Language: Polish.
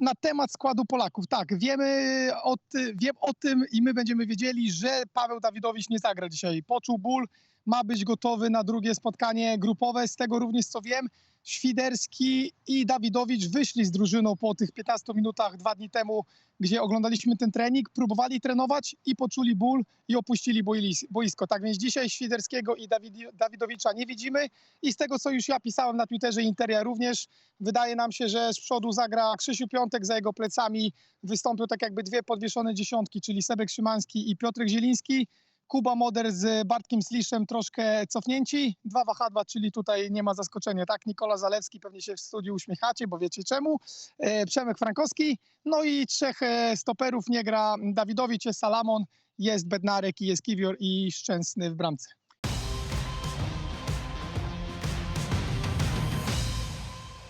na temat składu Polaków. Tak, wiemy o, wiem o tym i my będziemy wiedzieli, że Paweł Dawidowicz nie zagra dzisiaj. Poczuł ból, ma być gotowy na drugie spotkanie grupowe. Z tego również co wiem, Świderski i Dawidowicz wyszli z drużyną po tych 15 minutach dwa dni temu, gdzie oglądaliśmy ten trening, próbowali trenować i poczuli ból i opuścili boisko. Tak więc dzisiaj Świderskiego i Dawidowicza nie widzimy i z tego, co już ja pisałem na Twitterze Interia również, wydaje nam się, że z przodu zagra Krzysiu Piątek, za jego plecami wystąpią tak jakby dwie podwieszone dziesiątki, czyli Sebek Szymański i Piotrek Zieliński. Kuba Moder z Bartkiem Sliszem troszkę cofnięci. Dwa wahadła, czyli tutaj nie ma zaskoczenia. Tak, Nikola Zalewski, pewnie się w studiu uśmiechacie, bo wiecie czemu. E, Przemek Frankowski. No i trzech e, stoperów nie gra Dawidowicz, jest Salamon, jest Bednarek i jest Kiwior i Szczęsny w bramce.